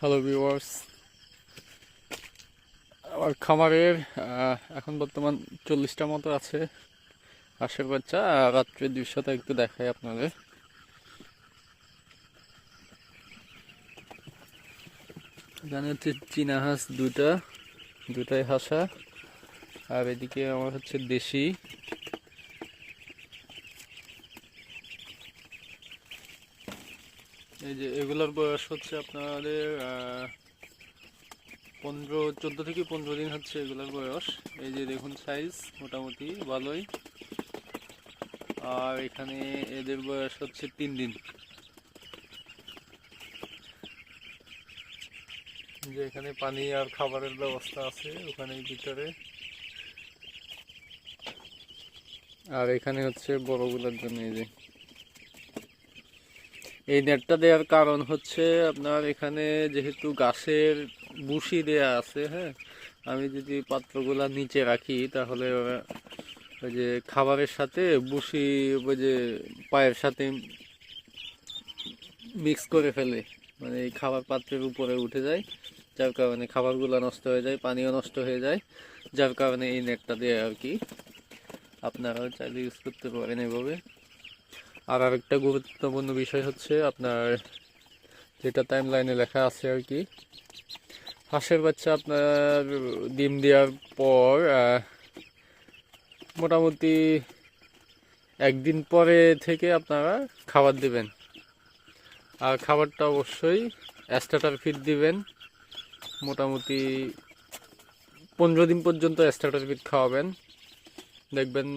Hello viewers আমার খামারের এখন বর্তমান চল্লিশটা মতো আছে হাঁসের বাচ্চা রাত্রে দৃশ্যটা একটু দেখাই আপনাদের। এখানে হচ্ছে চীনা হাঁস দুটা দুটাই হাসা, আর এদিকে আমার হচ্ছে দেশি। এই যে এগুলোর বয়স হচ্ছে আপনাদের পনেরো, চোদ্দ থেকে পনেরো দিন হচ্ছে এগুলোর বয়স। এই যে দেখুন সাইজ মোটামুটি ভালোই। আর এখানে এদের বয়স হচ্ছে তিন দিন। যে এখানে পানি আর খাবারের ব্যবস্থা আছে ওখানে ভিতরে। আর এখানে হচ্ছে বড়গুলোর জন্য এই যে এই নেটটা দেওয়ার কারণ হচ্ছে আপনার এখানে যেহেতু গাছের বুশি দেয়া আছে হ্যাঁ? আমি যদি পাত্রগুলা নিচে রাখি, তাহলে ওই যে খাবারের সাথে বুশি ওই যে পায়ের সাথে মিক্স করে ফেলে মানে এই খাবার পাত্রের উপরে উঠে যায়, যার কারণে খাবারগুলো নষ্ট হয়ে যায়, পানিও নষ্ট হয়ে যায়, যার কারণে এই নেটটা দিয়ে আর কি। আপনারাও চাইলে ইউজ করতে পারেন এভাবে। আর আরেকটা গুরুত্বপূর্ণ বিষয় হচ্ছে আপনার যেটা টাইম লাইনে লেখা আছে আর কি, হাঁসের বাচ্চা আপনার ডিম দেওয়ার পর মোটামুটি একদিন পরে থেকে আপনারা খাবার দিবেন। আর খাবারটা অবশ্যই স্টার্টার ফিড দিবেন। মোটামুটি পনেরো দিন পর্যন্ত স্টার্টার ফিড খাওয়াবেন। দেখবেন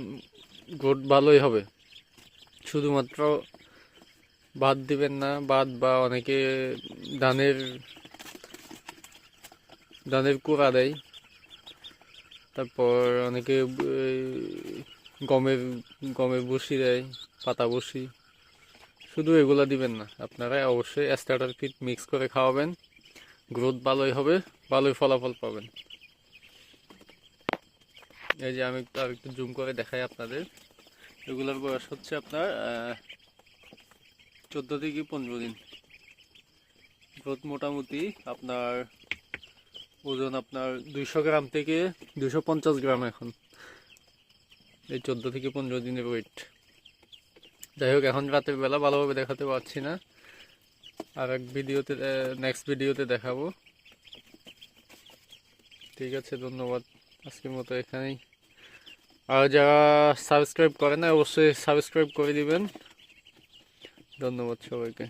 গ্রোথ ভালোই হবে। শুধুমাত্র বাদ দিবেন না, বাদ বা অনেকে ধানের ধানের কুড়া দেয়। তারপর অনেকে গমের গমের বসি দেয়, পাতা বসি শুধু এগুলো দিবেন না, আপনারা অবশ্যই স্টার্টার ফিট মিক্স করে খাওয়াবেন। গ্রোথ ভালোই হবে, ভালোই ফলাফল পাবেন। এই যে আমি একটু আর একটু জুম করে দেখাই আপনাদের। এগুলোর বয়স হচ্ছে আপনার চোদ্দ থেকে পনেরো দিন। গ্রোথ মোটামুটি আপনার ওজন আপনার দুইশো গ্রাম থেকে দুইশো পঞ্চাশ গ্রাম এখন। এই চোদ্দ থেকে পনেরো দিনের ওয়েট যাই হোক, এখন রাতের বেলা ভালোভাবে দেখাতে পারছি না। আর এক ভিডিওতে নেক্সট ভিডিওতে দেখাবো। ঠিক আছে, ধন্যবাদ। আজকের মতো এখানেই। আর যারা সাবস্ক্রাইব করে না অবশ্যই সাবস্ক্রাইব করে দিবেন। ধন্যবাদ সবাইকে।